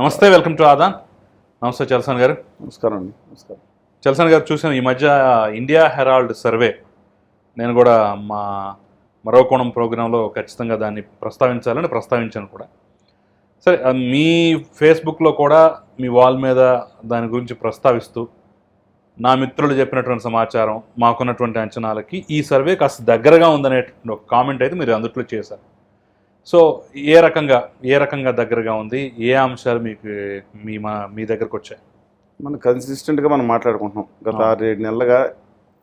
నమస్తే welcome to Aadan. నమస్తే చల్సాన్ గారు. నమస్కారం అండి నమస్కారం. చల్సాన్ గారు చూసాను ఈ మధ్య ఇండియా హెరాల్డ్ సర్వే. నేను కూడా మా మరో కోణం ప్రోగ్రాంలో ఖచ్చితంగా దాన్ని ప్రస్తావించాలని ప్రస్తావించాను కూడా. సరే మీ ఫేస్బుక్లో కూడా మీ వాల్ మీద దాని గురించి ప్రస్తావిస్తూ నా మిత్రులు చెప్పినటువంటి సమాచారం మాకున్నటువంటి అంచనాలకి ఈ సర్వే కాస్త దగ్గరగా ఉందనేటువంటి ఒక కామెంట్ అయితే మీరు అందుట్లో చేశారు. సో ఏ రకంగా ఏ రకంగా దగ్గరగా ఉంది? ఏ అంశాలు మీకు మీ మా మీ దగ్గరకు వచ్చాయి? మనం కన్సిస్టెంట్గా మనం మాట్లాడుకుంటున్నాం. గత. ఆరు ఏడు నెలలుగా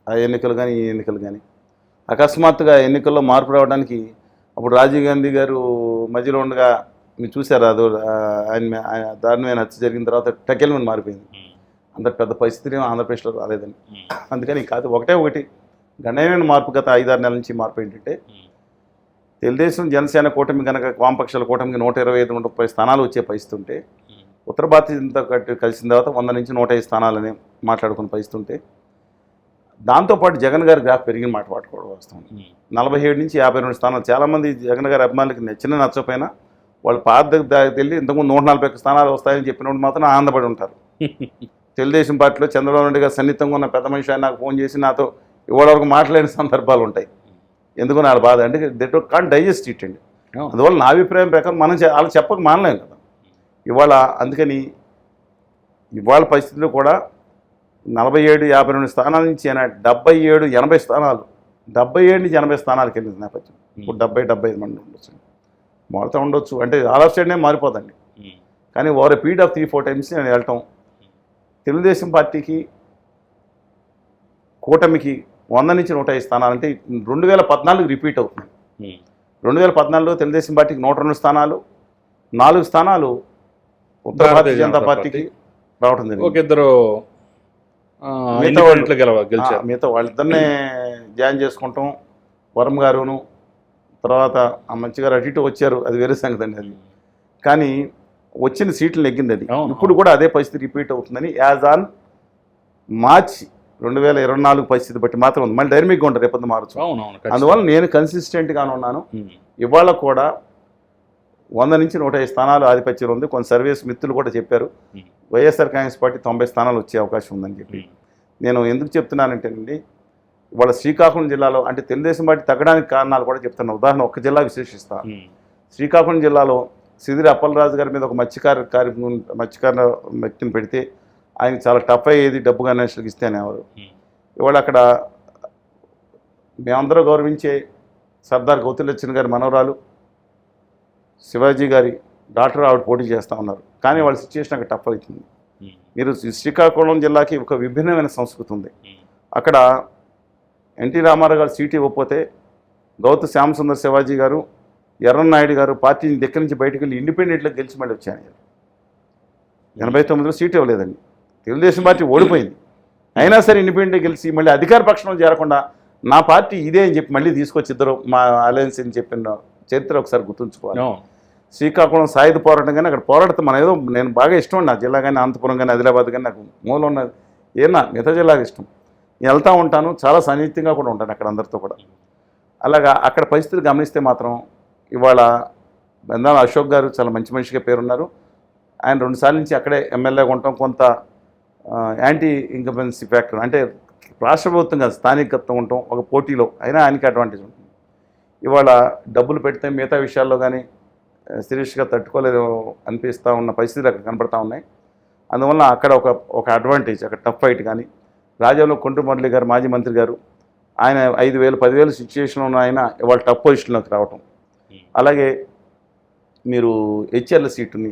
ఆ ఎన్నికలు కానీ ఈ ఎన్నికలు కానీ అకస్మాత్తుగా ఎన్నికల్లో మార్పు రావడానికి అప్పుడు రాజీవ్ గాంధీ గారు మధ్యలో ఉండగా మీరు చూసారు అది ఆయన దారుణమైన హత్య జరిగిన తర్వాత టకెల్మని మారిపోయింది. అంత పెద్ద పరిస్థితి ఆంధ్రప్రదేశ్లో రాలేదని. అందుకని కాదు ఒకటే ఒకటి. గణనీయమైన మార్పు గత ఐదారు నెలల నుంచి మార్పు ఏంటంటే తెలుగుదేశం జనసేన కూటమి కనుక వామపక్షాల కూటమికి నూట ఇరవై ఐదు ముప్పై స్థానాలు వచ్చే పరిస్థితి ఉంటే ఉత్తర భారతీయంతో కట్టి కలిసిన తర్వాత వంద నుంచి నూట ఐదు స్థానాలని మాట్లాడుకుని పరిస్థితి ఉంటే దాంతోపాటు జగన్ గారి గ్రాఫ్ పెరిగిన మాట పట్టుకోవడం వస్తుంది నలభై ఏడు నుంచి యాభై రెండు స్థానాలు. చాలామంది జగన్ గారి అభిమానులకి నచ్చిన నచ్చకపోయినా వాళ్ళు పాత వెళ్ళి ఇంతకుముందు నూట నలభై ఒక్క స్థానాలు వస్తాయని చెప్పినప్పుడు మాత్రం ఆనందపడి ఉంటారు. తెలుగుదేశం పార్టీలో చంద్రబాబు నాయుడు గారు సన్నిహితంగా ఉన్న పెద్ద మనిషి ఆయన నాకు ఫోన్ చేసి నాతో ఇవాళ వరకు మాట్లాడిన సందర్భాలు ఉంటాయి. ఎందుకు నా బాధ. అంటే దట్ కాన్ డైజెస్ట్ ఇట్ అండి. అందువల్ల నా అభిప్రాయం ప్రకారం మనం వాళ్ళు చెప్పక మానలేం కదా. ఇవాళ అందుకని ఇవాళ పరిస్థితుల్లో కూడా నలభై ఏడు యాభై రెండు స్థానాల నుంచి అయినా డెబ్బై ఏడు ఎనభై స్థానాలు డెబ్బై ఏడు నుంచి ఎనభై స్థానాలకు వెళ్ళింది నేపథ్యం. ఇప్పుడు డెబ్బై డెబ్బై ఐదు మంది ఉండొచ్చు. మారుతూ ఉండొచ్చు. అంటే ఆల్ ఆఫ్ స్టేట్నే మారిపోదండి. కానీ over period of three four times నేను వెళ్ళటం. తెలుగుదేశం పార్టీకి కూటమికి వంద నుంచి నూట ఐదు స్థానాలు. అంటే రెండు వేల పద్నాలుగు రిపీట్ అవుతుంది రెండు వేల పద్నాలుగులో తెలుగుదేశం పార్టీకి నూట రెండు స్థానాలు. నాలుగు స్థానాలు ఉత్తర భారతీయ జనతా పార్టీకి రావడం జరిగింది. ఇద్దరు మిగతా వాళ్ళిద్దరినే జాయిన్ చేసుకుంటాం. వరం గారును తర్వాత ఆ మంచి గారు అటు ఇటు వచ్చారు. అది వేరే సంగతి అండి అది. కానీ వచ్చిన సీట్లు నెగ్గింది అది. ఇప్పుడు కూడా అదే పరిస్థితి రిపీట్ అవుతుందని యాజ్ ఆన్ మార్చ్ రెండు వేల ఇరవై నాలుగు పరిస్థితి బట్టి మాత్రం ఉంది మళ్ళీ డైనమిక్గా ఉంటుంది రేపొద్దు మారచ్చు అందువల్ల నేను కన్సిస్టెంట్గానే ఉన్నాను. ఇవాళ కూడా వంద నుంచి నూట ఐదు స్థానాలు ఆధిపత్యం ఉంది కొన్ని సర్వీస్ మిత్రులు కూడా చెప్పారు. వైఎస్ఆర్ కాంగ్రెస్ పార్టీ తొంభై స్థానాలు వచ్చే అవకాశం ఉందని చెప్పి. నేను ఎందుకు చెప్తున్నానంటేనండి ఇవాళ శ్రీకాకుళం జిల్లాలో అంటే తెలుగుదేశం పార్టీ తగ్గడానికి కారణాలు కూడా చెప్తాను ఉదాహరణ ఒక్క జిల్లా విశ్లేషిస్తాను ఉమ్. శ్రీకాకుళం జిల్లాలో సిదిరి అప్పలరాజు గారి మీద ఒక మత్స్యకార కార్య మత్స్యకార వ్యక్తిని పెడితే ఆయనకి చాలా టఫ్ అయ్యేది డబ్బు గణేష్లకు ఇస్తే అనేవారు ఉమ్. ఇవాళ అక్కడ మేమందరూ గౌరవించే సర్దార్ గౌతులచ్చిన గారి మనవరాలు శివాజీ గారి డాక్టర్ ఆవిడ పోటీ చేస్తూ ఉన్నారు కానీ వాళ్ళ సిచ్యువేషన్ అక్కడ టఫ్ అవుతుంది. మీరు శ్రీకాకుళం జిల్లాకి ఒక విభిన్నమైన సంస్కృతి ఉంది. అక్కడ ఎన్టీ రామారావు గారు సీటు ఇవ్వకపోతే గౌతు శ్యామసుందర్ శివాజీ గారు ఎర్రన్నాయుడు గారు పార్టీని దగ్గర నుంచి బయటకు వెళ్ళి ఇండిపెండెంట్లో గెలిచి మళ్ళీ వచ్చాను ఎనభై తొమ్మిదిలో సీటు ఇవ్వలేదండి తెలుగుదేశం పార్టీ ఓడిపోయింది. అయినా సరే ఇండిపెండెంట్ గెలిచి మళ్ళీ అధికార పక్షంలో చేరకుండా నా పార్టీ ఇదే అని చెప్పి మళ్ళీ తీసుకొచ్చి ఇద్దరు మా అలయన్స్ అని చెప్పిన చరిత్ర ఒకసారి గుర్తుంచుకోవాలి. శ్రీకాకుళం సాయుధ పోరాటం కానీ అక్కడ పోరాటం మన ఏదో నేను బాగా ఇష్టం నా జిల్లా కానీ అనంతపురం కానీ ఆదిలాబాద్ కానీ నాకు మూలం ఉన్నది. ఏనా? మిగతా జిల్లాకి ఇష్టం. నేను వెళ్తూ ఉంటాను. చాలా సన్నిహితంగా కూడా ఉంటాను అక్కడ అందరితో కూడా. అలాగా అక్కడ పరిస్థితులు గమనిస్తే మాత్రం ఇవాళ బెందాల అశోక్ గారు చాలా మంచి మనిషిగా పేరున్నారు. ఆయన రెండుసార్లు నుంచి అక్కడే ఎమ్మెల్యేగా ఉండటం కొంత యాంటీ ఇన్కంబెన్సీ ఫ్యాక్టర్ అంటే రాష్ట్ర ప్రభుత్వం కాదు స్థానికత్వం ఉండటం ఒక పోటీలో. అయినా ఆయనకి అడ్వాంటేజ్ ఉంటుంది. ఇవాళ డబ్బులు పెడితే మిగతా విషయాల్లో కానీ సీరియస్గా తట్టుకోలేదు అనిపిస్తూ ఉన్న పరిస్థితులు అక్కడ కనపడతా ఉన్నాయి. అందువల్ల అక్కడ ఒక ఒక అడ్వాంటేజ్ అక్కడ టఫ్ ఫైట్ కానీ రాజాలో కొండ్రు మురళి గారు మాజీ మంత్రి గారు ఆయన ఐదు వేలు పదివేలు సిచ్యువేషన్లో ఉన్న ఆయన ఇవాళ టఫ్ పొజిషన్లోకి రావటం. అలాగే మీరు హెచ్ఎల్ సీటుని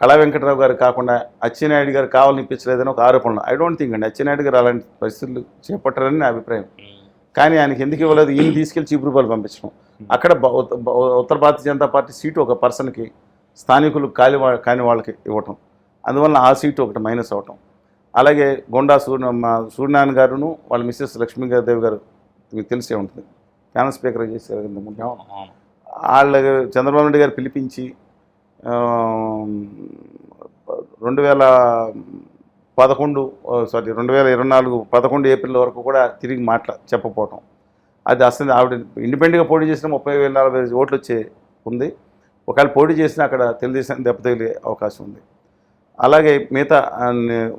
కళా వెంకటరావు గారు కాకుండా అచ్చెన్నాయుడు గారు కావాలనిపించలేదని ఒక ఆరోపణ ఐ డోంట్ థింక్ అండి. అచ్చెన్నాయుడు గారు అలాంటి పరిస్థితులు చేపట్టారని నా అభిప్రాయం. కానీ ఆయనకి ఎందుకు ఇవ్వలేదు? ఈయన తీసుకెళ్ళి చీపురుపాలు పంపించడం. అక్కడ ఉత్తర భారతీయ జనతా పార్టీ సీటు ఒక పర్సన్కి స్థానికులు కాని వా కాని వాళ్ళకి ఇవ్వటం. అందువల్ల ఆ సీటు ఒకటి మైనస్ అవటం అలాగే గొండా సూర్య మా సూర్యనారాయణ గారును వాళ్ళ మిస్సెస్ లక్ష్మీదేవి గారు మీకు తెలిసే ఉంటుంది. ప్యానల్ స్పీకర్ చేశారు ఇంతకుముందు. వాళ్ళ చంద్రబాబు నాయుడు గారు పిలిపించి రెండు వేల పదకొండు సారీ రెండు వేల ఇరవై నాలుగు పదకొండు ఏప్రిల్ వరకు కూడా తిరిగి మాట్లా చెప్పపోవటం అది అసలు ఆవిడ ఇండిపెండెంట్గా పోటీ చేసిన ముప్పై వేల నలభై వేల ఓట్లు వచ్చే ఉంది. ఒకవేళ పోటీ చేసినా అక్కడ తెలుగుదేశం దెబ్బతగిలే అవకాశం ఉంది. అలాగే మిగతా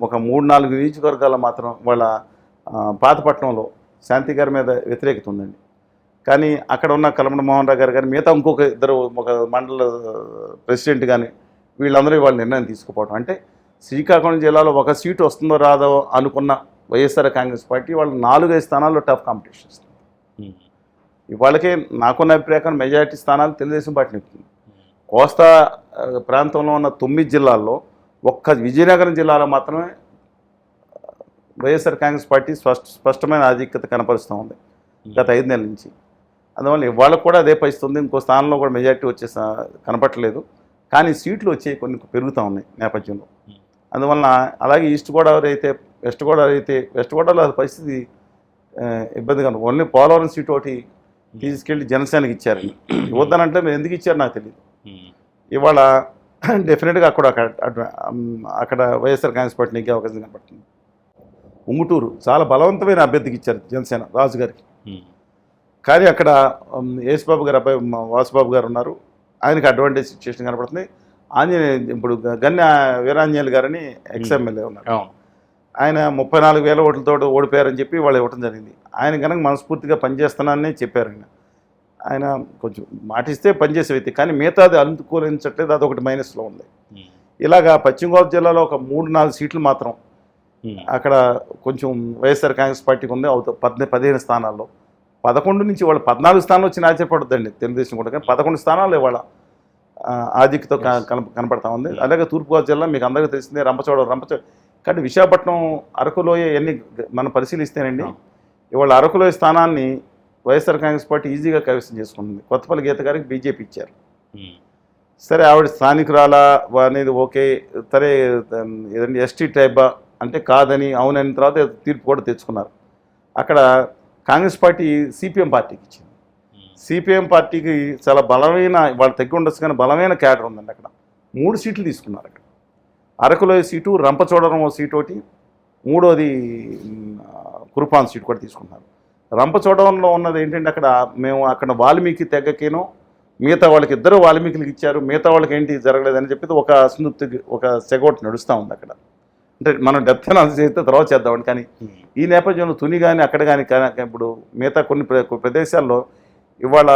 ఒక మూడు నాలుగు నియోజకవర్గాల్లో మాత్రం వాళ్ళ పాతపట్నంలో శాంతి గారి మీద వ్యతిరేకత ఉందండి. కానీ అక్కడ ఉన్న కలమణ మోహన్ రావు గారు కానీ మిగతా ఇంకొక ఇద్దరు ఒక మండల ప్రెసిడెంట్ కానీ వీళ్ళందరూ వాళ్ళ నిర్ణయం తీసుకుపోవడం అంటే శ్రీకాకుళం జిల్లాలో ఒక సీటు వస్తుందో రాదో అనుకున్న వైఎస్ఆర్ కాంగ్రెస్ పార్టీ వాళ్ళు నాలుగైదు స్థానాల్లో టఫ్ కాంపిటీషన్ ఇస్తుంది. ఉమ్. ఇవాళకే నాకున్న అభిప్రాయం మెజారిటీ స్థానాలు తెలుగుదేశం పార్టీ నెక్కుతుంది కోస్తా ఆ, ప్రాంతంలో ఉన్న తొమ్మిది జిల్లాల్లో ఒక్క విజయనగరం జిల్లాలో మాత్రమే వైఎస్ఆర్ కాంగ్రెస్ పార్టీ స్పష్ట స్పష్టమైన ఆధిక్యత కనపరుస్తూ ఉంది. గత ఐదు నెలల నుంచి. అందువల్ల ఇవాళ కూడా అదే పరిస్థితి ఉంది ఇంకో స్థానంలో కూడా మెజారిటీ వచ్చే స- కనపట్లేదు కానీ సీట్లు వచ్చే కొన్ని పెరుగుతూ ఉన్నాయి నేపథ్యంలో. అందువలన అలాగే ఈస్ట్ గోదావరి అయితే వెస్ట్ గోదావరి అయితే వెస్ట్ గోదావరిలో అది పరిస్థితి ఇబ్బందిగా ఉంది. ఓన్లీ పోలవరం సీట్ ఒకటి తీసుకెళ్ళి జనసేనకి ఇచ్చారని ఇవ్వద్దనంటే మీరు ఎందుకు ఇచ్చారు నాకు తెలియదు ఇవాళ డెఫినెట్గా అక్కడ అక్కడ అక్కడ వైఎస్ఆర్ కాంగ్రెస్ పార్టీ నెగ్గే అవకాశం కనపడుతుంది. ఉంగుటూరు చాలా బలవంతమైన అభ్యర్థికి ఇచ్చారు జనసేన రాజు గారికి కానీ అక్కడ యేసుబాబు గారు అబ్బాయి వాసుబాబు గారు ఉన్నారు. ఆయనకి అడ్వాంటేజ్ సిచ్యువేషన్ కనపడుతుంది. ఆంజనేయ ఇప్పుడు గన్య వీరాంజనేయులు గారని ఎక్స్ఎమ్మెల్యే ఉన్నారు. ఆయన ముప్పై నాలుగు వేల ఓట్లతో ఓడిపోయారని చెప్పి వాళ్ళు ఇవ్వడం జరిగింది. ఆయన కనుక మనస్ఫూర్తిగా పనిచేస్తానని చెప్పారు ఆయన. ఆయన కొంచెం మాటిస్తే పనిచేసే వ్యక్తి కానీ మిగతాది అనుకూలించట్లేదు. అది ఒకటి మైనస్లో ఉంది. ఇలాగా పశ్చిమ గోదావరి జిల్లాలో ఒక మూడు నాలుగు సీట్లు మాత్రం. అక్కడ కొంచెం వైఎస్ఆర్ కాంగ్రెస్ పార్టీకి ఉంది. అవుతా పద్న పదిహేను స్థానాల్లో. పదకొండు నుంచి వాళ్ళు పద్నాలుగు స్థానాలు వచ్చిన ఆశ్చర్యపడద్దండి తెలుగుదేశం కూడా. కానీ పదకొండు స్థానాలు ఇవాళ ఆధిక్యతో కనపడతా ఉంది. అలాగే తూర్పుగోదావరి జిల్లా మీకు అందరికీ తెలిసిందే రంపచోడవరం రంపచోడ కానీ విశాఖపట్నం అరకులోయ ఎన్ని మనం పరిశీలిస్తేనండి. ఇవాళ అరకులోయ స్థానాన్ని వైఎస్ఆర్ కాంగ్రెస్ పార్టీ ఈజీగా కైవసం చేసుకుంటుంది. కొత్తపల్లి గీత గారికి బీజేపీ ఇచ్చారు. ఉమ్. సరే ఆవిడ స్థానికురాలా అనేది ఓకే. సరే ఏదండి ఎస్టీ ట్రైబా అంటే కాదని అవునని తర్వాత తీర్పు కూడా తెచ్చుకున్నారు. అక్కడ కాంగ్రెస్ పార్టీ సిపిఎం పార్టీకి ఇచ్చింది. సిపిఎం పార్టీకి చాలా బలమైన వాళ్ళు తగ్గి ఉండొచ్చు కానీ బలమైన క్యాడర్ ఉందండి అక్కడ. మూడు సీట్లు తీసుకున్నారు అక్కడ. అరకులో సీటు రంపచోడవరం సీటు ఒకటి మూడోది కురుపాన్ సీటు కూడా తీసుకున్నారు. రంపచోడవరంలో ఉన్నది ఏంటంటే అక్కడ మేము అక్కడ వాల్మీకి తెగకేనో మిగతా వాళ్ళకి ఇద్దరు వాల్మీకులకు ఇచ్చారు మిగతా వాళ్ళకి ఏంటి జరగలేదని చెప్పి ఒక అసంతృప్తి ఒక సెగోట్ నడుస్తూ ఉంది అక్కడ. అంటే మనం డెప్త్ అనాలిసిస్ చేస్తే తర్వాత చేద్దామండి కానీ. ఈ నేపథ్యంలో తుని కానీ అక్కడ కానీ ఇప్పుడు మిగతా కొన్ని ప్ర- ప్రదేశాల్లో ఇవాళ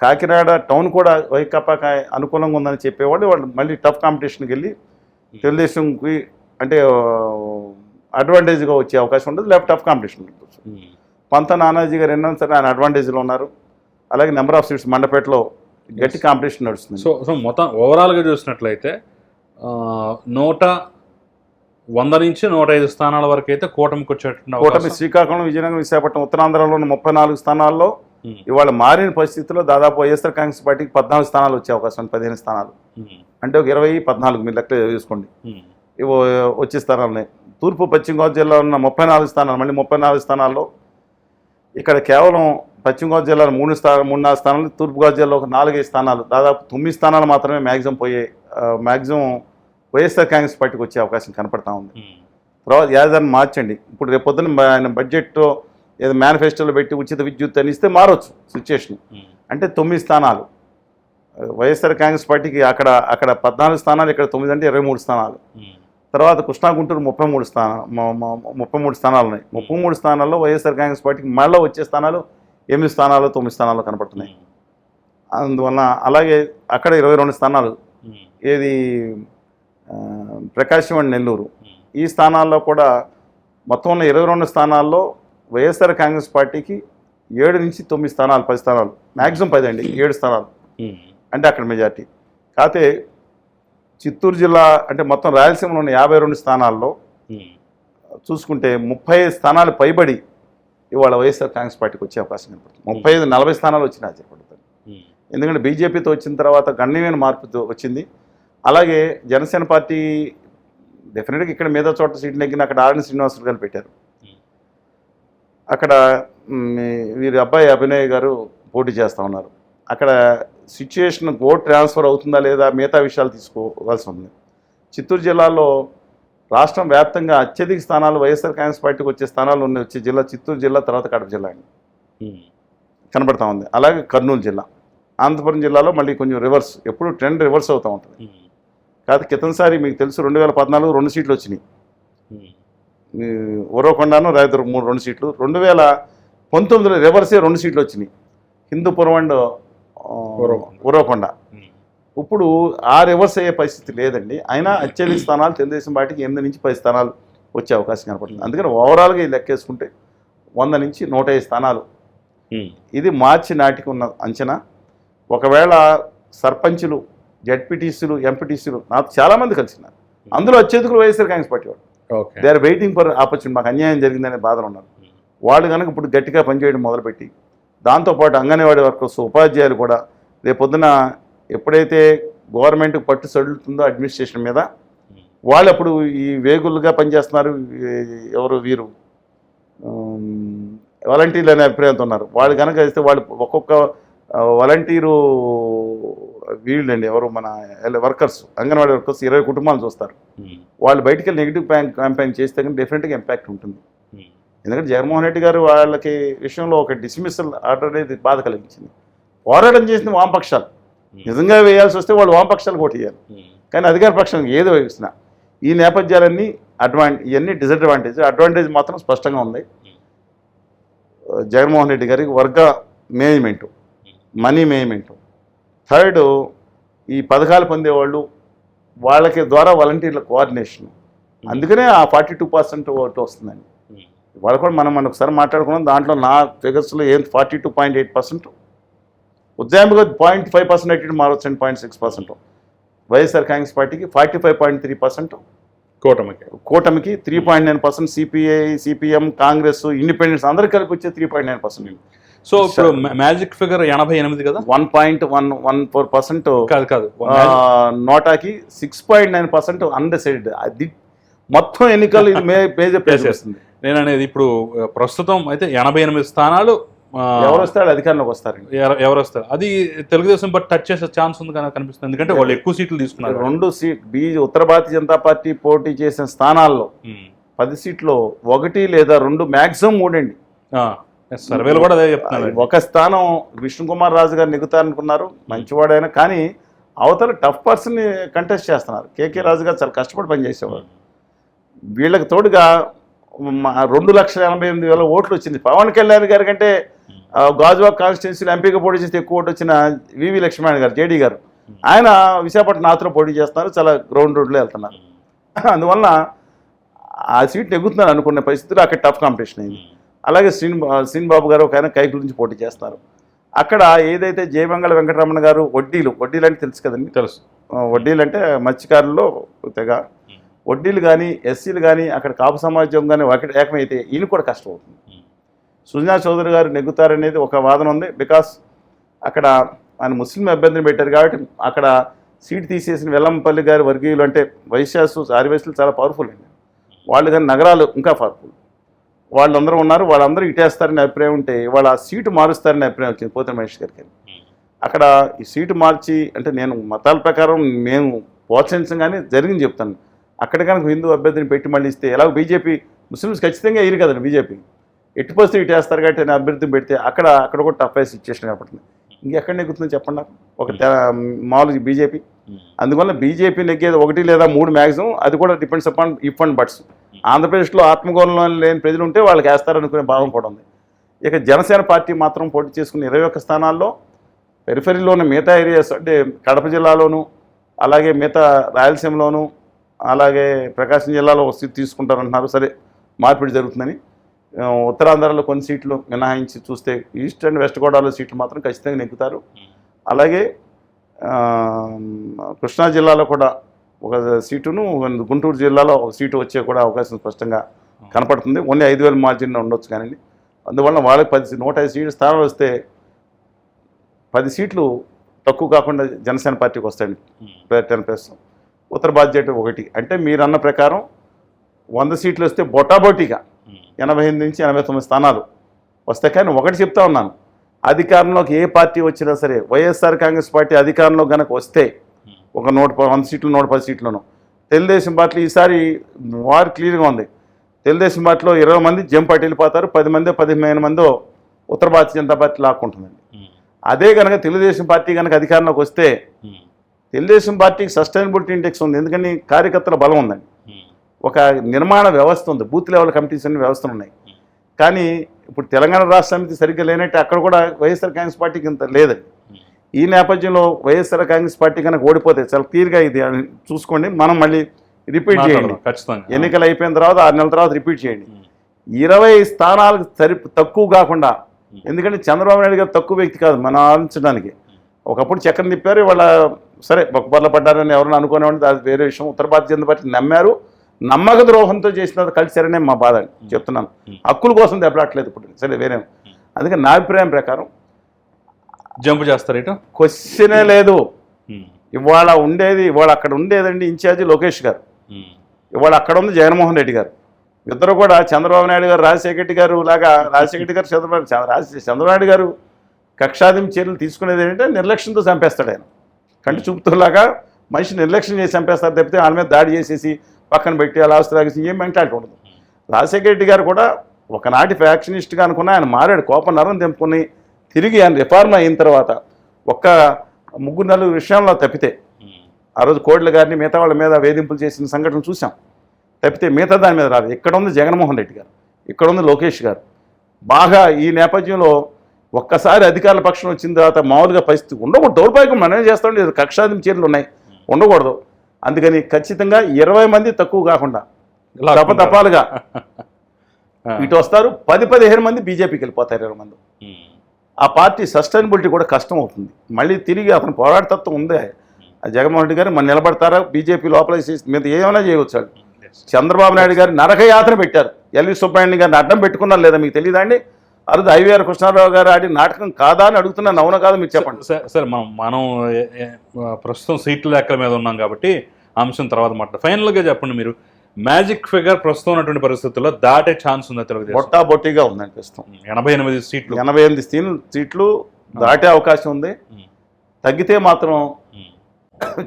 కాకినాడ టౌన్ కూడా వైకాపాకి అనుకూలంగా ఉందని చెప్పేవాళ్ళు. వాళ్ళు మళ్ళీ టఫ్ కాంపిటీషన్కి వెళ్ళి తెలుగుదేశంకి అంటే అడ్వాంటేజ్గా వచ్చే అవకాశం ఉంటుంది లేకపోతే టఫ్ కాంపిటీషన్ ఉంటుంది. పంత నానాజీ గారు ఎన్నో సరే ఆయన అడ్వాంటేజ్లో ఉన్నారు. అలాగే నెంబర్ ఆఫ్ సీట్స్ మండపేటలో గట్టి కాంపిటీషన్ నడుస్తుంది. సో సో మొత్తం ఓవరాల్గా చూసినట్లయితే నూట వంద నుంచి నూట ఐదు స్థానాల వరకు అయితే కూటమికి వచ్చేటువంటి కూటమి. శ్రీకాకుళం విజయనగరం విశాఖపట్నం ఉత్తరాంధ్రలో ఉన్న ముప్పై నాలుగు స్థానాల్లో. ఇవాళ మారిన పరిస్థితుల్లో దాదాపు వైఎస్ఆర్ కాంగ్రెస్ పార్టీకి పద్నాలుగు స్థానాలు వచ్చే అవకాశం పదిహేను స్థానాలు. అంటే ఒక ఇరవై పద్నాలుగు మీరు లెక్క వేసుకోండి ఉమ్. ఇవి వచ్చే స్థానాలని తూర్పు పశ్చిమ గోదావరి జిల్లాలో ఉన్న ముప్పై నాలుగు స్థానాలు మళ్ళీ ముప్పై నాలుగు స్థానాల్లో ఇక్కడ కేవలం పశ్చిమ గోదావరి జిల్లాలో మూడు స్థానాలు మూడు నాలుగు స్థానాలు తూర్పుగోదావరి జిల్లాలో ఒక నాలుగైదు స్థానాలు దాదాపు తొమ్మిది స్థానాలు మాత్రమే మ్యాక్సిమం పోయే మ్యాక్సిమం వైఎస్ఆర్ కాంగ్రెస్ పార్టీకి వచ్చే అవకాశం కనపడతా ఉంది. ఉమ్. తర్వాత యాదాన్ని మార్చండి. ఇప్పుడు రేపు పొద్దున్న ఆయన బడ్జెట్ ఏదో మేనిఫెస్టోలో పెట్టి ఉచిత విద్యుత్ అని ఇస్తే మారొచ్చు సిచ్యుయేషన్. ఉమ్. అంటే తొమ్మిది స్థానాలు. వైఎస్ఆర్ కాంగ్రెస్ పార్టీకి అక్కడ అక్కడ పద్నాలుగు స్థానాలు ఇక్కడ తొమ్మిది అంటే ఇరవై మూడు స్థానాలు. ఉమ్. తర్వాత కృష్ణా గుంటూరు ముప్పై మూడు స్థానాలు ముప్పై మూడు స్థానాలు ఉన్నాయి. ముప్పై మూడు స్థానాల్లో వైఎస్ఆర్ కాంగ్రెస్ పార్టీకి మళ్ళీ వచ్చే స్థానాలు ఎనిమిది స్థానాలు తొమ్మిది స్థానాలు కనపడుతున్నాయి. అందువలన అలాగే అక్కడ ఇరవై రెండు స్థానాలు. ఏది ప్రకాశం అండ్ నెల్లూరు. ఈ స్థానాల్లో కూడా మొత్తం ఉన్న ఇరవై రెండు స్థానాల్లో వైఎస్ఆర్ కాంగ్రెస్ పార్టీకి ఏడు నుంచి తొమ్మిది స్థానాలు పది స్థానాలు మ్యాక్సిమం పది అండి ఏడు స్థానాలు. అంటే అక్కడ మెజార్టీ కాకపోతే చిత్తూరు జిల్లా అంటే మొత్తం రాయలసీమలో ఉన్న యాభై రెండు స్థానాల్లో. చూసుకుంటే ముప్పై ఐదు స్థానాలు పైబడి ఇవాళ వైఎస్ఆర్ కాంగ్రెస్ పార్టీకి వచ్చే అవకాశం కనపడుతుంది ముప్పై ఐదు నలభై స్థానాలు వచ్చిన ఉమ్. ఎందుకంటే బీజేపీతో వచ్చిన తర్వాత గణనీయమైన మార్పుతో వచ్చింది అలాగే జనసేన పార్టీ డెఫినెట్గా ఇక్కడ మీద చోట సీట్ నెగ్గిన అక్కడ ఆర్ఎన్ శ్రీనివాసులు గారు పెట్టారు. అక్కడ వీరి అబ్బాయి అభినయ్ గారు పోటీ చేస్తూ ఉన్నారు. అక్కడ సిచ్యుయేషన్ ఓట్ ట్రాన్స్ఫర్ అవుతుందా లేదా మిగతా విషయాలు తీసుకోవాల్సి ఉంది. చిత్తూరు జిల్లాలో రాష్ట్రం వ్యాప్తంగా అత్యధిక స్థానాలు వైఎస్ఆర్ కాంగ్రెస్ పార్టీకి వచ్చే స్థానాలు ఉన్న వచ్చే జిల్లా చిత్తూరు జిల్లా తర్వాత కడప జిల్లా అండి. కనబడతా ఉంది. అలాగే కర్నూలు జిల్లా. అనంతపురం జిల్లాలో మళ్ళీ కొంచెం రివర్స్ ఎప్పుడు ట్రెండ్ రివర్స్ అవుతూ ఉంటుంది. కాదు క్రితంసారి మీకు తెలుసు రెండు వేల పద్నాలుగు రెండు సీట్లు వచ్చినాయి. ఈ ఉరవకొండను రాయదుర్గ మూడు రెండు సీట్లు. రెండు వేల పంతొమ్మిదిలో రివర్సే రెండు సీట్లు వచ్చినాయి. హిందూపురం అండ్ ఉరవకొండ. ఇప్పుడు ఆ రివర్స్ అయ్యే పరిస్థితి లేదండి. అయినా అత్యధిక స్థానాలు తెలుగుదేశం పార్టీకి ఎనిమిది నుంచి పది స్థానాలు వచ్చే అవకాశం కనపడుతుంది. అందుకని ఓవరాల్గా ఇది లెక్కేసుకుంటే వంద నుంచి నూట ఐదు స్థానాలు. ఇది మార్చి నాటికి ఉన్న అంచనా. ఒకవేళ సర్పంచులు జడ్పీటీసీలు ఎంపీటీసీలు నాకు చాలామంది కలిసినారు. అందులో అత్యధికులు వైఎస్ఆర్ కాంగ్రెస్ పార్టీ వాళ్ళు. They are waiting for opportunity మాకు అన్యాయం జరిగిందనే బాధలు ఉన్నారు. వాళ్ళు కనుక ఇప్పుడు గట్టిగా పనిచేయడం మొదలుపెట్టి దాంతోపాటు అంగన్వాడీ వర్కర్స్ ఉపాధ్యాయులు కూడా రేపొద్దున ఎప్పుడైతే గవర్నమెంట్ పట్టు సడులుతుందో అడ్మినిస్ట్రేషన్ మీద వాళ్ళు అప్పుడు ఈ వేగులుగా పనిచేస్తున్నారు ఎవరు వీరు వాలంటీర్లు అనే అభిప్రాయంతో ఉన్నారు. వాళ్ళు కనుక ఇస్తే వాళ్ళు ఒక్కొక్క వాలంటీరు వీళ్ళండి ఎవరు మన వర్కర్స్ అంగన్వాడీ వర్కర్స్ ఇరవై కుటుంబాలు చూస్తారు. ఉమ్, వాళ్ళు బయటికి వెళ్ళి నెగిటివ్ క్యాంపెయిన్ చేస్తే కానీ డెఫినెట్గా ఇంపాక్ట్ ఉంటుంది. ఉమ్, ఎందుకంటే జగన్మోహన్ రెడ్డి గారు వాళ్ళకి విషయంలో ఒక డిస్మిసల్ ఆర్డర్ అనేది బాధ కలిగించింది. పోరాటం చేసిన వామపక్షాలు. నిజంగా వేయాల్సి వస్తే వాళ్ళు వామపక్షాలు ఓటు వేయాలి. కానీ అధికార పక్షం ఏదో వేసినా ఈ నేపథ్యాలన్నీ అడ్వాంట్ ఇవన్నీ డిసడ్వాంటేజ్ అడ్వాంటేజ్ మాత్రం స్పష్టంగా ఉంది జగన్మోహన్ రెడ్డి గారికి వర్గ మేనేజ్మెంటు మనీ మేనేజ్మెంటు థర్డ్ ఈ పథకాలు పొందేవాళ్ళు వాళ్ళకి ద్వారా వాలంటీర్ల కోఆర్డినేషన్. అందుకనే ఆ ఫార్టీ టూ పర్సెంట్ ఓటు వస్తుందండి. వాళ్ళు కూడా మనం మనం ఒకసారి మాట్లాడుకున్నాం దాంట్లో నా ఫిగర్స్లో ఏం forty two point eight percent? ఉజ్జాయింపుగా point five percent eight మారొచ్చు point six percent. YSR Congress పార్టీకి forty five point three percent. కూటమికి. కూటమికి three point nine percent CPI CPM Congress independence అందరికి కలిపి వచ్చే three point nine percent. So ఇప్పుడు magic figure ఎనభై ఎనిమిది కదా? One point one one four percent కాదు కాదు. నోటాకి six point nine percent undecided అది మొత్తం ఎన్నికలు ఇది మే మేజర్ ప్లేస్ చేస్తుంది నేను అనేది ఇప్పుడు ప్రస్తుతం అయితే ఎనభై ఎనిమిది స్థానాలు ఎవరు వస్తే వాళ్ళు అధికారంలోకి వస్తారండి. ఎవ- ఎవరు వస్తారు అది తెలుగుదేశం బట్ టచ్ చేసే ఛాన్స్ ఉంది కానీ కనిపిస్తుంది. ఎందుకంటే వాళ్ళు ఎక్కువ సీట్లు తీసుకున్నారు. రెండు seat be Uttara Bharatiya Janata party పోటీ చేసిన స్థానాల్లో. పది సీట్లో ఒకటి లేదా రెండు మ్యాక్సిమం మూడండి. సర్వేలు కూడా అదే చెప్తున్నారు. ఒక స్థానం విష్ణుకుమార్ రాజు గారు నెగ్గుతారనుకున్నారు మంచివాడైనా కానీ అవతల టఫ్ పర్సన్ని కంటెస్ట్ చేస్తున్నారు. కేకే రాజు గారు చాలా కష్టపడి పనిచేసేవారు. వీళ్ళకి తోడుగా రెండు లక్షల ఎనభై ఎనిమిది వేల ఓట్లు వచ్చింది. పవన్ కళ్యాణ్ గారి కంటే గాజువాక్ కాన్స్టిట్యున్సీలో ఎంపీగా పోటీ చేస్తే ఎక్కువ ఓటు వచ్చిన వివి లక్ష్మణ్ గారు జేడీ గారు. ఆయన విశాఖపట్నం నాతో పోటీ చేస్తున్నారు. చాలా గ్రౌండ్ రోడ్లో వెళ్తున్నారు. అందువల్ల ఆ సీట్ నెగ్గుతున్నారు అనుకున్న పరిస్థితులు అక్కడ టఫ్ కాంపిటీషన్ అయింది. అలాగే శ్రీన్ శ్రీన్ బాబు గారు ఒక ఆయన కైకుల నుంచి పోటీ చేస్తారు. అక్కడ ఏదైతే జయమంగళ వెంకటరమణ గారు వడ్డీలు వడ్డీలు అంటే తెలుసు కదండి? తెలుసు. వడ్డీలు అంటే మత్స్యకారుల్లో తెగ. వడ్డీలు కానీ ఎస్సీలు కానీ అక్కడ కాపు సమాజం కానీ ఒకటి ఏకమైతే ఈయన కూడా కష్టం అవుతుంది సుజనా చౌదరి గారు నెగ్గుతారనేది ఒక వాదన ఉంది. బికాస్ అక్కడ ఆయన ముస్లిం అభ్యర్థిని పెట్టారు కాబట్టి అక్కడ సీట్ తీసేసిన వెల్లంపల్లి గారి వర్గీయులు అంటే వైశ్యాసు ఆదివాసులు చాలా పవర్ఫుల్ అండి. వాళ్ళు కానీ నగరాలు ఇంకా పవర్ఫుల్ వాళ్ళందరూ ఉన్నారు వాళ్ళందరూ ఇటేస్తారనే అభిప్రాయం ఉంటే వాళ్ళ ఆ సీటు మారుస్తారనే అభిప్రాయం వచ్చింది పోతే మహేష్ గారికి. అక్కడ ఈ సీటు మార్చి అంటే నేను మతాల ప్రకారం మేము ప్రోత్సహించం కానీ జరిగింది చెప్తాను. అక్కడ కనుక హిందూ అభ్యర్థిని పెట్టి మళ్ళీ ఇస్తే ఎలాగో బీజేపీ ముస్లిమ్స్ ఖచ్చితంగా ఎయిరు కదండి బీజేపీ. ఎట్టి పరిస్థితి ఇటు వేస్తారు కాబట్టి నేను అభ్యర్థిని పెడితే అక్కడ అక్కడ కూడా టఫ్ సిచ్యువేషన్ కనపడుతుంది ఇంకెక్కడ నెగ్గుతుందో చెప్పండి ఒక తె- మామూలుగా బీజేపీ. అందువల్ల బీజేపీ నెగ్గేది ఒకటి లేదా మూడు మ్యాక్సిమం అది కూడా depends upon if and buts ఆంధ్రప్రదేశ్లో ఆత్మగౌరవం లేని ప్రజలు ఉంటే వాళ్ళకి వేస్తారనుకునే భావం కూడా ఉంది. ఇక జనసేన పార్టీ మాత్రం పోటీ చేసుకున్న ఇరవై ఒక్క స్థానాల్లో పెరిఫెరీలో ఉన్న మిగతా ఏరియాస్ అంటే కడప జిల్లాలోను అలాగే మిగతా రాయలసీమలోను అలాగే ప్రకాశం జిల్లాలో సీట్ తీసుకుంటారంటున్నారు. సరే మార్పిడి జరుగుతుందని. ఉత్తరాంధ్రలో కొన్ని సీట్లు మినహాయించి చూస్తే ఈస్ట్ అండ్ వెస్ట్ గోదావరి సీట్లు మాత్రం ఖచ్చితంగా నెగ్గుతారు. అలాగే కృష్ణా జిల్లాలో కూడా ఒక సీటును గుంటూరు జిల్లాలో ఒక సీటు వచ్చే కూడా అవకాశం స్పష్టంగా కనపడుతుంది. ఓన్లీ ఐదు వేల మార్జిన్ ఉండొచ్చు కానీ అందువల్ల వాళ్ళకి పది నూట ఐదు సీట్లు స్థానాలు వస్తే పది సీట్లు తక్కువ కాకుండా జనసేన పార్టీకి వస్తాయండి. టెన్ ప్లస్ ఉత్తర బాధ్యత ఒకటి. అంటే మీరు అన్న ప్రకారం వంద సీట్లు వస్తే బొటాబొటీగా ఎనభై ఎనిమిది నుంచి ఎనభై తొమ్మిది స్థానాలు వస్తాయి కానీ ఒకటి చెప్తా ఉన్నాను. అధికారంలోకి ఏ పార్టీ వచ్చినా సరే వైఎస్ఆర్ కాంగ్రెస్ పార్టీ అధికారంలో కనుక వస్తే ఒక నూట వంద సీట్లు నూట పది సీట్లను. తెలుగుదేశం పార్టీలో ఈసారి వారు క్లియర్గా ఉంది. తెలుగుదేశం పార్టీలో ఇరవై మంది జంప్ పార్టీ వెళ్ళిపోతారు పది మంది పదిహేను మందో ఉత్తర భారతీయ జనతా పార్టీ లాక్కుంటుందండి. అదే కనుక తెలుగుదేశం పార్టీ కనుక అధికారంలోకి వస్తే తెలుగుదేశం పార్టీకి సస్టైనబిలిటీ ఇండెక్స్ ఉంది. ఎందుకని కార్యకర్తల బలం ఉందండి. ఒక నిర్మాణ వ్యవస్థ ఉంది. బూత్ లెవెల్ కమిటీస్ అనే వ్యవస్థలు ఉన్నాయి. కానీ ఇప్పుడు తెలంగాణ రాష్ట్ర సమితి సరిగ్గా లేనట్టు అక్కడ కూడా వైఎస్ఆర్ కాంగ్రెస్ పార్టీకి ఇంత లేదండి. ఈ నేపథ్యంలో వైఎస్ఆర్ కాంగ్రెస్ పార్టీ కనుక ఓడిపోతే చాలా క్లియర్గా ఇది అని చూసుకోండి. మనం మళ్ళీ రిపీట్ చేయండి. ఖచ్చితంగా. ఎన్నికలు అయిపోయిన తర్వాత ఆరు నెలల తర్వాత రిపీట్ చేయండి. ఇరవై స్థానాలకు సరి తక్కువ కాకుండా ఎందుకంటే చంద్రబాబు నాయుడు గారు తక్కువ వ్యక్తి కాదు మనం ఆలోచించడానికి. ఒకప్పుడు చక్రం తిప్పారు వాళ్ళ సరే బొక్కబర్ల పడ్డారని ఎవరైనా అనుకునేవాడిని అది వేరే విషయం. ఉత్తర భారతీయ జనతా పార్టీ నమ్మారు. నమ్మక ద్రోహంతో చేసిన కలిసారనే మా బాధ చెప్తున్నాను. హక్కుల కోసం దెబ్బలాట్లేదు ఇప్పుడు. సరే వేరే. అందుకని నా అభిప్రాయం ప్రకారం జంప్ చేస్తారు ఇటు? క్వశ్చనే లేదు. ఇవాళ ఉండేది ఇవాళ అక్కడ ఉండేదండి ఇన్ఛార్జి లోకేష్ గారు. ఇవాళ అక్కడ ఉంది జగన్మోహన్ రెడ్డి గారు. ఇద్దరు కూడా చంద్రబాబు నాయుడు గారు రాజశేఖర రెడ్డి గారు లాగా రాజశేఖర రెడ్డి గారు చంద్రబాబు చంద్రబాబు నాయుడు గారు కక్షాదిం చర్యలు తీసుకునేది ఏంటంటే నిర్లక్ష్యంతో చంపేస్తాడు ఆయన. కంటి చూపుతులాగా మనిషి నిర్లక్ష్యం చేసి చంపేస్తారు తప్పితే వాళ్ళ మీద దాడి చేసేసి పక్కన పెట్టి అలా ఆస్తి తాగేసి ఏం మెంటాలిటీ ఉండదు. రాజశేఖర రెడ్డి గారు కూడా ఒకనాటి ఫ్యాక్షనిస్ట్గా అనుకున్న ఆయన మారాడు. కోపం నరం తెంపుకొని తిరిగి ఆయన రిఫార్మ్ అయిన తర్వాత ఒక్క ముగ్గురు నలుగురు విషయంలో తప్పితే ఆ రోజు కోడ్ల గారిని మిగతా వాళ్ళ మీద వేధింపులు చేసిన సంఘటన చూసాం తప్పితే మిగతా దాని మీద రాదు ఇక్కడ ఉంది జగన్మోహన్ రెడ్డి గారు ఇక్కడ ఉంది లోకేష్ గారు. బాగా ఈ నేపథ్యంలో ఒక్కసారి అధికారుల పక్షం వచ్చిన తర్వాత మామూలుగా పరిస్థితి ఉండకూడదు. దౌర్భాగ్యం మనం ఏం చేస్తాం లేదు కక్షాదిం చర్యలు ఉన్నాయి ఉండకూడదు. అందుకని ఖచ్చితంగా ఇరవై మంది తక్కువ కాకుండా ఇలా తపతపాలుగా ఆ, ఇటు వస్తారు. పది పదిహేను మంది బీజేపీకి వెళ్ళిపోతారు ఇరవై మంది. ఆ పార్టీ సస్టైనబిలిటీ కూడా కష్టం అవుతుంది మళ్ళీ తిరిగి అతను పోరాటతత్వం ఉందే. ఆ జగన్మోహన్ రెడ్డి గారు మన నిలబడతారా? బీజేపీ లోపల చేసి- మీద ఏమైనా చేయవచ్చు చంద్రబాబు నాయుడు గారు నరకయాత్ర పెట్టారు. ఎల్వి సుబ్బారెడ్డి గారిని అడ్డం పెట్టుకున్నారు లేదా మీకు తెలియదా అండి? అది ఐవీఆర్ కృష్ణారావు గారు ఆడి నాటకం కాదా అని అడుగుతున్నాను అవునా కాదు మీరు చెప్పండి. సరే సరే మనం మనం ప్రస్తుతం సీట్ల లెక్కల మీద ఉన్నాం కాబట్టి అంశం తర్వాత మాట్లాడు ఫైనల్గా చెప్పండి మీరు. మ్యాజిక్ ఫిగర్ ప్రస్తుతం ఉన్నటువంటి పరిస్థితుల్లో దాటే ఛాన్స్ ఉందా తెలుగుదేశం. బొట్టా బొట్టిగా ఉంది అనిపిస్తాం ఎనభై ఎనిమిది సీట్లు. ఎనభై ఎనిమిది సీట్లు సీట్లు దాటే అవకాశం ఉంది. తగ్గితే మాత్రం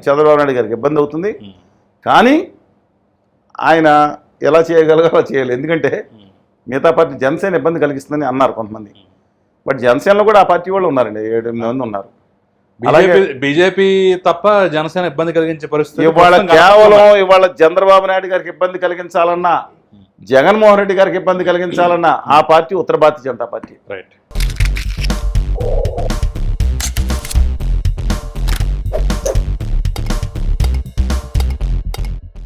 చంద్రబాబు నాయుడు గారికి ఇబ్బంది అవుతుంది. కానీ ఆయన ఎలా చేయగలగో అలా చేయాలి. ఎందుకంటే మిగతా పార్టీ జనసేన ఇబ్బంది కలిగిస్తుందని అన్నారు కొంతమంది. బట్ జనసేనలో కూడా ఆ పార్టీ వాళ్ళు ఉన్నారండి. ఏడు ఎనిమిది మంది ఉన్నారు. అలాగే- బీజేపీ తప్ప జనసేన ఇబ్బంది కలిగించే పరిస్థితి ఇవాళ కేవలం ఇవాళ చంద్రబాబు నాయుడు గారికి ఇబ్బంది కలిగించాలన్నా జగన్మోహన్ రెడ్డి గారికి ఇబ్బంది కలిగించాలన్నా ఆ పార్టీ ఉత్తర భారతీయ జనతా పార్టీ. రైట్